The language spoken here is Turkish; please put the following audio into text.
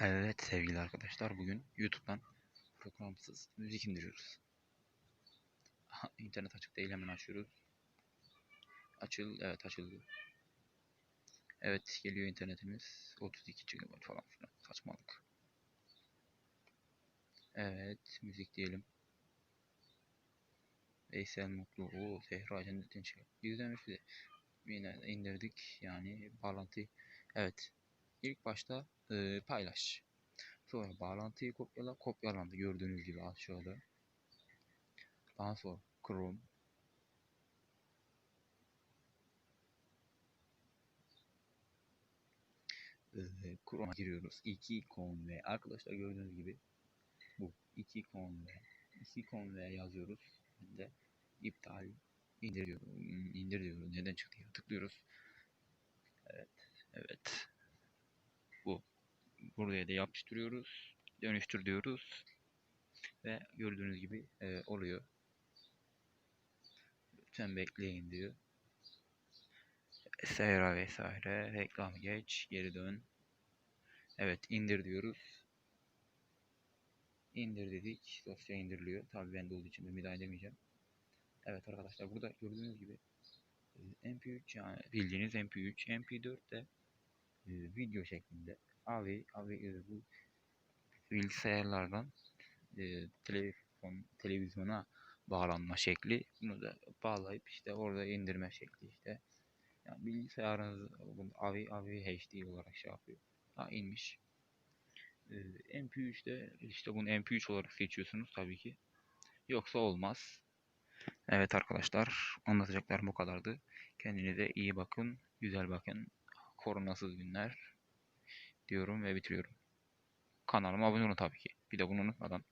Evet sevgili arkadaşlar bugün YouTube'dan programsız müzik indiriyoruz. Aha, İnternet açık değil hemen açıyoruz. Açıl evet açıldı. Evet geliyor internetimiz 32 GB falan filan saçmalık. Evet müzik diyelim. Veysel Mutlu o Zehra Cennet'in şey. İzlemiş bir indirdik yani bağlantı. Evet ilk başta e, paylaş. Sonra bağlantıyı kopyala. Kopyalandı gördüğünüz gibi aşağıda. Daha sonra Chrome. Ee, Chrome'a giriyoruz. İki ikon ve arkadaşlar gördüğünüz gibi bu iki ikon ve iki ikon ve yazıyoruz. Ben de iptal indir diyor, indir diyoruz. Neden çıktı? Tıklıyoruz. Evet. Evet. Bu. Buraya da yapıştırıyoruz. Dönüştür diyoruz. Ve gördüğünüz gibi e, oluyor. Lütfen bekleyin diyor. Vesaire vesaire. Reklam geç. Geri dön. Evet indir diyoruz. İndir dedik. Dosya indiriliyor. Tabi bende olduğu için ben bir daha indirmeyeceğim. Evet arkadaşlar burada gördüğünüz gibi e, MP3 yani bildiğiniz MP3, MP4 de e, video şeklinde. AVI, AVI e, bu bilgisayarlardan e, telefon, televizyona bağlanma şekli. Bunu da bağlayıp işte orada indirme şekli işte. Yani bilgisayarınız AVI, AVI HD olarak şey yapıyor. Ha inmiş. E, MP3'de işte bunu MP3 olarak seçiyorsunuz tabii ki. Yoksa olmaz. Evet arkadaşlar anlatacaklarım bu kadardı. Kendinize iyi bakın, güzel bakın. Koronasız günler diyorum ve bitiriyorum. Kanalıma abone olun tabii ki. Bir de bunu unutmadan